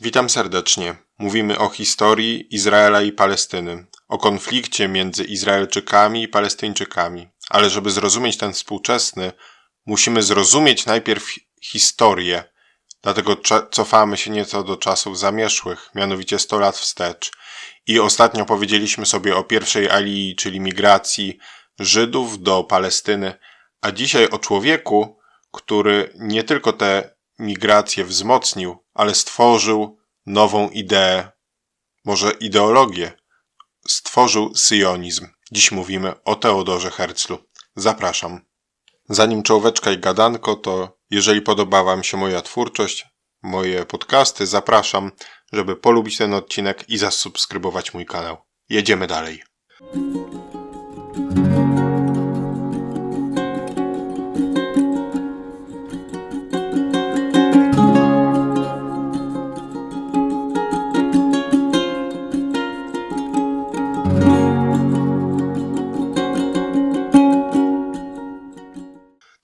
Witam serdecznie. Mówimy o historii Izraela i Palestyny, o konflikcie między Izraelczykami i Palestyńczykami. Ale żeby zrozumieć ten współczesny, musimy zrozumieć najpierw historię. Dlatego cofamy się nieco do czasów zamierzchłych, mianowicie 100 lat wstecz. I ostatnio powiedzieliśmy sobie o pierwszej alii, czyli migracji Żydów do Palestyny, a dzisiaj o człowieku, który nie tylko te migrację wzmocnił, ale stworzył nową ideę, może ideologię. Stworzył syjonizm. Dziś mówimy o Teodorze Herzlu. Zapraszam. Zanim czołóweczka i gadanko, to jeżeli podoba Wam się moja twórczość, moje podcasty, zapraszam, żeby polubić ten odcinek i zasubskrybować mój kanał. Jedziemy dalej.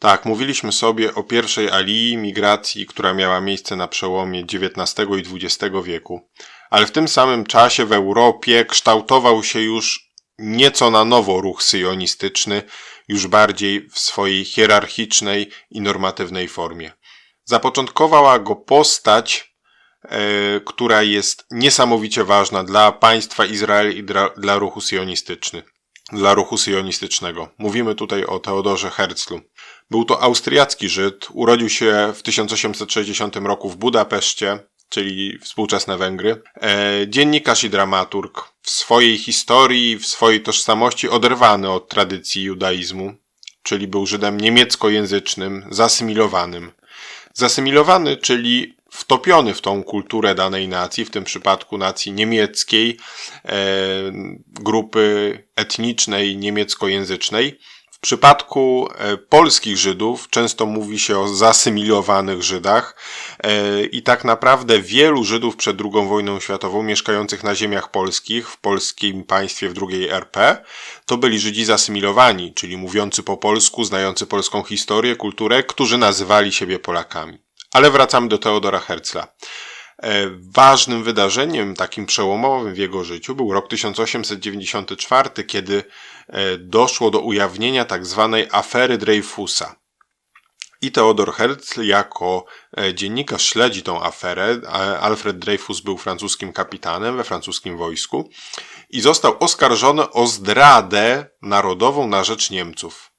Tak, mówiliśmy sobie o pierwszej alii migracji, która miała miejsce na przełomie XIX i XX wieku, ale w tym samym czasie w Europie kształtował się już nieco na nowo ruch syjonistyczny, już bardziej w swojej hierarchicznej i normatywnej formie. Zapoczątkowała go postać, e, która jest niesamowicie ważna dla państwa Izrael i dla, dla ruchu syjonistyczny, dla ruchu syjonistycznego. Mówimy tutaj o Teodorze Herzlu. Był to austriacki Żyd, urodził się w 1860 roku w Budapeszcie, czyli współczesne Węgry. E, dziennikarz i dramaturg. W swojej historii, w swojej tożsamości oderwany od tradycji judaizmu, czyli był Żydem niemieckojęzycznym, zasymilowanym. Zasymilowany, czyli wtopiony w tą kulturę danej nacji, w tym przypadku nacji niemieckiej, e, grupy etnicznej niemieckojęzycznej. W przypadku e, polskich Żydów często mówi się o zasymilowanych Żydach e, i tak naprawdę wielu Żydów przed II wojną światową mieszkających na ziemiach polskich w polskim państwie w II RP to byli Żydzi zasymilowani, czyli mówiący po polsku, znający polską historię, kulturę, którzy nazywali siebie Polakami. Ale wracamy do Teodora Herzla. E, Ważnym wydarzeniem, takim przełomowym w jego życiu był rok 1894, kiedy e, doszło do ujawnienia tak zwanej afery Dreyfusa. I Theodor Herzl jako e, dziennikarz śledzi tą aferę. Alfred Dreyfus był francuskim kapitanem we francuskim wojsku i został oskarżony o zdradę narodową na rzecz Niemców.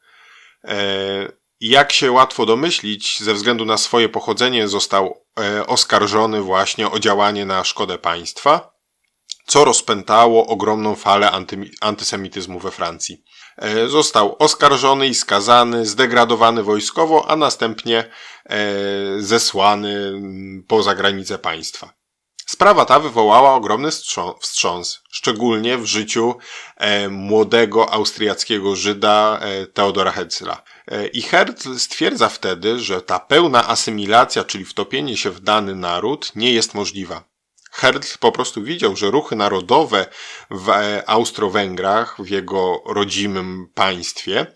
Jak się łatwo domyślić, ze względu na swoje pochodzenie został e, oskarżony właśnie o działanie na szkodę państwa, co rozpętało ogromną falę anty, antysemityzmu we Francji. E, Został oskarżony i skazany, zdegradowany wojskowo, a następnie e, zesłany poza granice państwa. Sprawa ta wywołała ogromny wstrząs- szczególnie w życiu e, młodego austriackiego Żyda e, Teodora Herzla. E, I Herzl stwierdza wtedy, że ta pełna asymilacja, czyli wtopienie się w dany naród, nie jest możliwa. Herzl po prostu widział, że ruchy narodowe w e, Austro-Węgrach, w jego rodzimym państwie,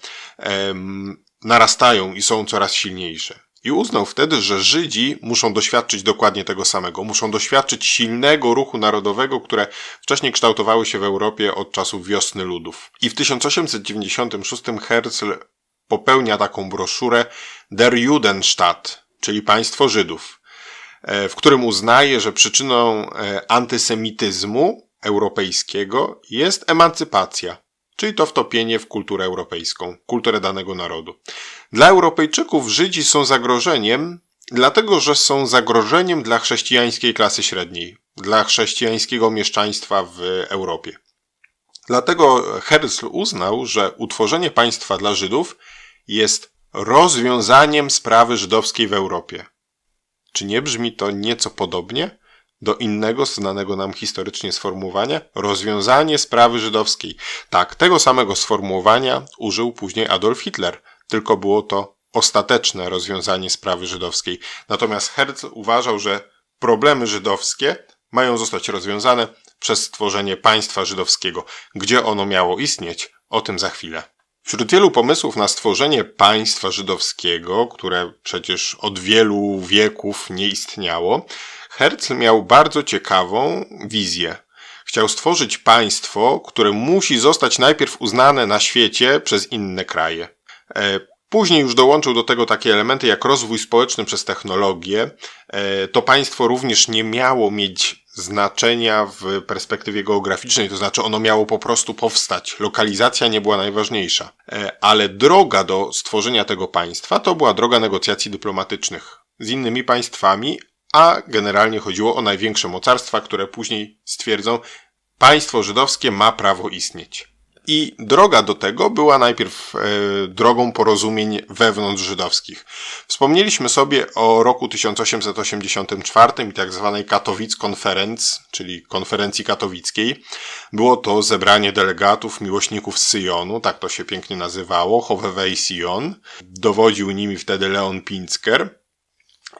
narastają i są coraz silniejsze. I uznał wtedy, że Żydzi muszą doświadczyć dokładnie tego samego. Muszą doświadczyć silnego ruchu narodowego, które wcześniej kształtowały się w Europie od czasów wiosny ludów. I w 1896 Herzl popełnia taką broszurę Der Judenstaat, czyli państwo Żydów, e, w którym uznaje, że przyczyną e, antysemityzmu europejskiego jest emancypacja, czyli to wtopienie w kulturę europejską, kulturę danego narodu. Dla Europejczyków Żydzi są zagrożeniem, dlatego że są zagrożeniem dla chrześcijańskiej klasy średniej, dla chrześcijańskiego mieszczaństwa w Europie. Dlatego Herzl uznał, że utworzenie państwa dla Żydów jest rozwiązaniem sprawy żydowskiej w Europie. Czy nie brzmi to nieco podobnie do innego znanego nam historycznie sformułowania? Rozwiązanie sprawy żydowskiej. Tak, tego samego sformułowania użył później Adolf Hitler, tylko było to ostateczne rozwiązanie sprawy żydowskiej. Natomiast Herzl uważał, że problemy żydowskie mają zostać rozwiązane przez stworzenie państwa żydowskiego. Gdzie ono miało istnieć, o tym za chwilę. Wśród wielu pomysłów na stworzenie państwa żydowskiego, które przecież od wielu wieków nie istniało, Herzl miał bardzo ciekawą wizję. Chciał stworzyć państwo, które musi zostać najpierw uznane na świecie przez inne kraje. E, później już dołączył do tego takie elementy jak rozwój społeczny przez technologię. E, to państwo również nie miało mieć znaczenia w perspektywie geograficznej, to znaczy ono miało po prostu powstać. Lokalizacja nie była najważniejsza. E, ale droga do stworzenia tego państwa to była droga negocjacji dyplomatycznych z innymi państwami, a generalnie chodziło o największe mocarstwa, które później stwierdzą, państwo żydowskie ma prawo istnieć. I droga do tego była najpierw e, drogą porozumień wewnątrz żydowskich. Wspomnieliśmy sobie o roku 1884 i tak zwanej Katowic Conference, czyli konferencji katowickiej. Było to zebranie delegatów, miłośników z Syjonu, tak to się pięknie nazywało, Howewei Sion. Dowodził nimi wtedy Leon Pinsker.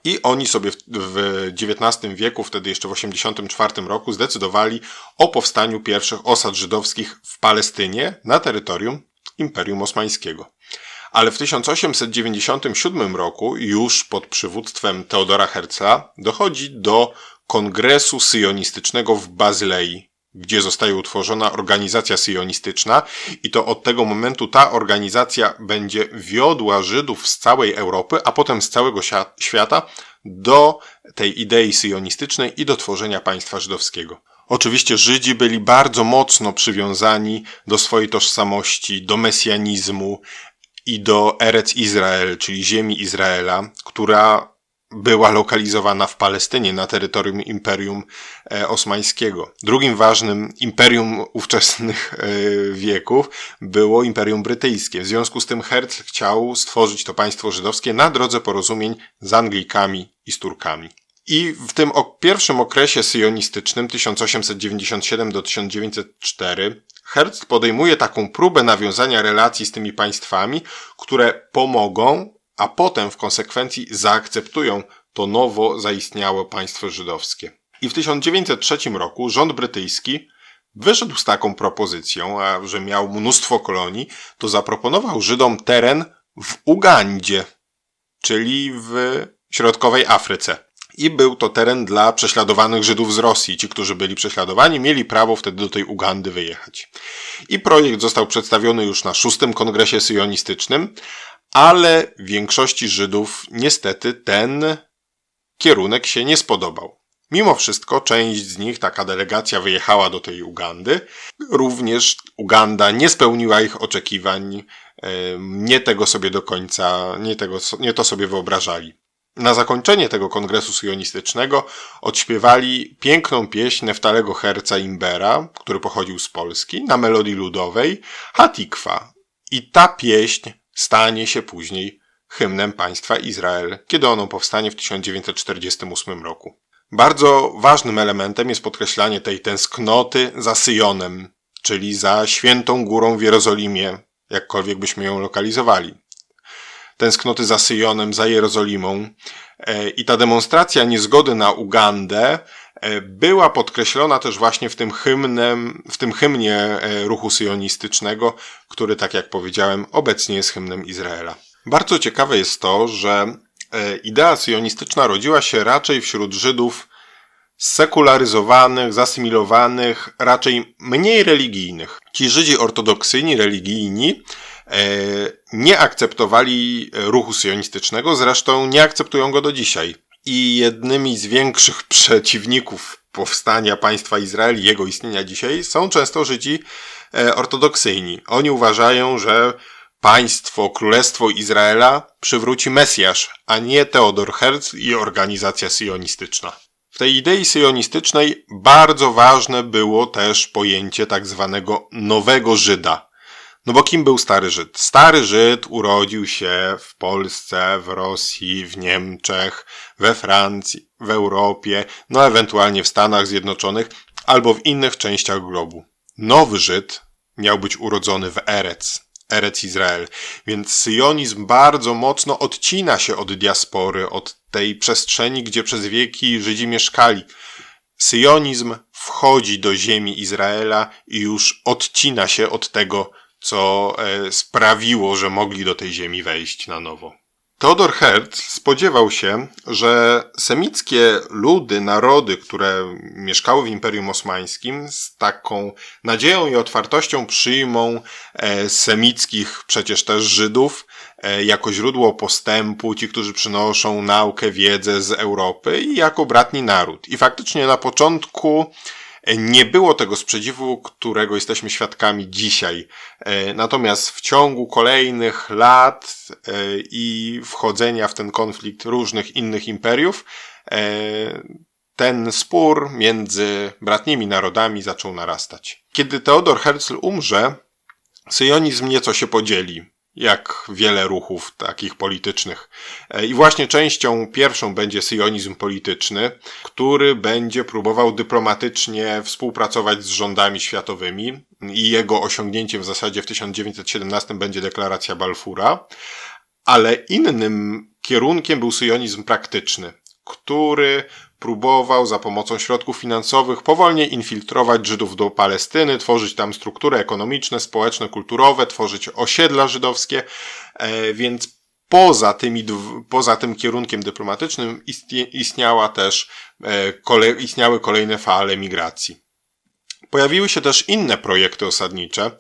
I oni sobie w XIX wieku, wtedy jeszcze w 1984 roku, zdecydowali o powstaniu pierwszych osad żydowskich w Palestynie na terytorium Imperium Osmańskiego. Ale w 1897 roku, już pod przywództwem Teodora Herzla, dochodzi do kongresu syjonistycznego w Bazylei gdzie zostaje utworzona organizacja syjonistyczna i to od tego momentu ta organizacja będzie wiodła Żydów z całej Europy, a potem z całego świata do tej idei syjonistycznej i do tworzenia państwa żydowskiego. Oczywiście Żydzi byli bardzo mocno przywiązani do swojej tożsamości, do mesjanizmu i do Erec Izrael, czyli ziemi Izraela, która była lokalizowana w Palestynie na terytorium Imperium e, Osmańskiego. Drugim ważnym imperium ówczesnych e, wieków było Imperium Brytyjskie. W związku z tym Herzl chciał stworzyć to państwo żydowskie na drodze porozumień z Anglikami i z Turkami. I w tym pierwszym okresie syjonistycznym 1897 do 1904 Herzl podejmuje taką próbę nawiązania relacji z tymi państwami, które pomogą a potem w konsekwencji zaakceptują to nowo zaistniałe państwo żydowskie. I w 1903 roku rząd brytyjski wyszedł z taką propozycją, a że miał mnóstwo kolonii, to zaproponował Żydom teren w Ugandzie, czyli w środkowej Afryce. I był to teren dla prześladowanych Żydów z Rosji. Ci, którzy byli prześladowani, mieli prawo wtedy do tej Ugandy wyjechać. I projekt został przedstawiony już na szóstym kongresie syjonistycznym, ale większości Żydów niestety ten kierunek się nie spodobał. Mimo wszystko część z nich, taka delegacja wyjechała do tej Ugandy. Również Uganda nie spełniła ich oczekiwań, nie tego sobie do końca, nie, tego, nie to sobie wyobrażali. Na zakończenie tego kongresu syjonistycznego odśpiewali piękną pieśń Neftalego Herca Imbera, który pochodził z Polski, na melodii ludowej Hatikwa. I ta pieśń stanie się później hymnem państwa Izrael, kiedy ono powstanie w 1948 roku. Bardzo ważnym elementem jest podkreślanie tej tęsknoty za Syjonem, czyli za świętą górą w Jerozolimie, jakkolwiek byśmy ją lokalizowali. Tęsknoty za Syjonem, za Jerozolimą e, i ta demonstracja niezgody na Ugandę była podkreślona też właśnie w tym hymnem, w tym hymnie e, ruchu syjonistycznego, który, tak jak powiedziałem, obecnie jest hymnem Izraela. Bardzo ciekawe jest to, że idea syjonistyczna rodziła się raczej wśród Żydów sekularyzowanych, zasymilowanych, raczej mniej religijnych. Ci Żydzi ortodoksyjni, religijni, E, nie akceptowali ruchu sionistycznego, zresztą nie akceptują go do dzisiaj. I jednymi z większych przeciwników powstania państwa Izrael i jego istnienia dzisiaj są często Żydzi e, ortodoksyjni. Oni uważają, że państwo, królestwo Izraela przywróci Mesjasz, a nie Teodor Herzl i organizacja sionistyczna. W tej idei sionistycznej bardzo ważne było też pojęcie tak zwanego nowego Żyda, no bo kim był stary Żyd? Stary Żyd urodził się w Polsce, w Rosji, w Niemczech, we Francji, w Europie, no ewentualnie w Stanach Zjednoczonych albo w innych częściach globu. Nowy Żyd miał być urodzony w Erec, Erec Izrael. Więc syjonizm bardzo mocno odcina się od diaspory, od tej przestrzeni, gdzie przez wieki Żydzi mieszkali. Syjonizm wchodzi do ziemi Izraela i już odcina się od tego, co e, sprawiło, że mogli do tej ziemi wejść na nowo. Theodor Herz spodziewał się, że semickie ludy, narody, które mieszkały w Imperium Osmańskim, z taką nadzieją i otwartością przyjmą e, semickich przecież też Żydów e, jako źródło postępu, ci, którzy przynoszą naukę, wiedzę z Europy i jako bratni naród. I faktycznie na początku nie było tego sprzeciwu, którego jesteśmy świadkami dzisiaj. E, Natomiast w ciągu kolejnych lat e, i wchodzenia w ten konflikt różnych innych imperiów, e, ten spór między bratnimi narodami zaczął narastać. Kiedy Theodor Herzl umrze, syjonizm nieco się podzieli jak wiele ruchów takich politycznych. E, I właśnie częścią pierwszą będzie syjonizm polityczny, który będzie próbował dyplomatycznie współpracować z rządami światowymi i jego osiągnięciem w zasadzie w 1917 będzie deklaracja Balfura, ale innym kierunkiem był syjonizm praktyczny, który próbował za pomocą środków finansowych powolnie infiltrować Żydów do Palestyny, tworzyć tam struktury ekonomiczne, społeczne, kulturowe, tworzyć osiedla żydowskie, e, więc poza, tymi, poza tym kierunkiem dyplomatycznym istniała też, e, istniały kolejne fale migracji. Pojawiły się też inne projekty osadnicze,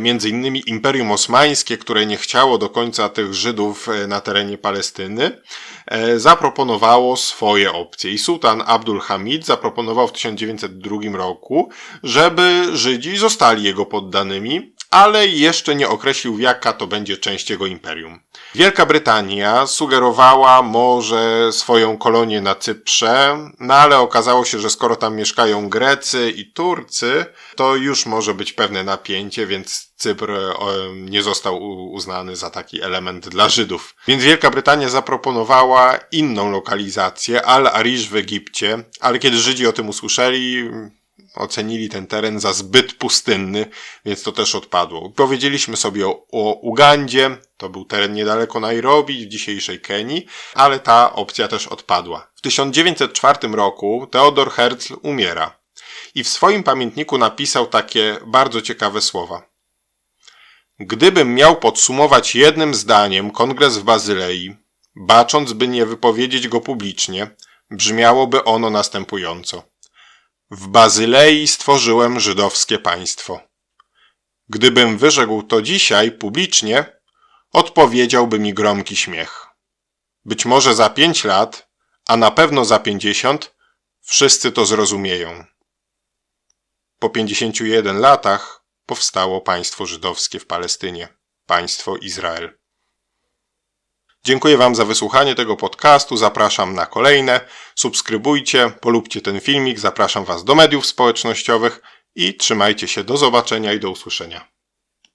między innymi Imperium Osmańskie, które nie chciało do końca tych Żydów e, na terenie Palestyny, e, zaproponowało swoje opcje. I sułtan Abdul Hamid zaproponował w 1902 roku, żeby Żydzi zostali jego poddanymi, ale jeszcze nie określił, jaka to będzie część jego imperium. Wielka Brytania sugerowała może swoją kolonię na Cyprze, no ale okazało się, że skoro tam mieszkają Grecy i Turcy, to już może być pewne napięcie, więc Cypr nie został uznany za taki element dla Żydów. Więc Wielka Brytania zaproponowała inną lokalizację, Al-Arish w Egipcie, ale kiedy Żydzi o tym usłyszeli, ocenili ten teren za zbyt pustynny, więc to też odpadło. Powiedzieliśmy sobie o, o Ugandzie, to był teren niedaleko Nairobi, w dzisiejszej Kenii, ale ta opcja też odpadła. W 1904 roku Theodor Herzl umiera i w swoim pamiętniku napisał takie bardzo ciekawe słowa. Gdybym miał podsumować jednym zdaniem kongres w Bazylei, bacząc by nie wypowiedzieć go publicznie, brzmiałoby ono następująco. W Bazylei stworzyłem żydowskie państwo. Gdybym wyrzekł to dzisiaj publicznie, odpowiedziałby mi gromki śmiech. Być może za pięć lat, a na pewno za pięćdziesiąt, wszyscy to zrozumieją. Po pięćdziesięciu jeden latach powstało państwo żydowskie w Palestynie, państwo Izrael. Dziękuję Wam za wysłuchanie tego podcastu. Zapraszam na kolejne. Subskrybujcie, polubcie ten filmik. Zapraszam Was do mediów społecznościowych i trzymajcie się. Do zobaczenia i do usłyszenia.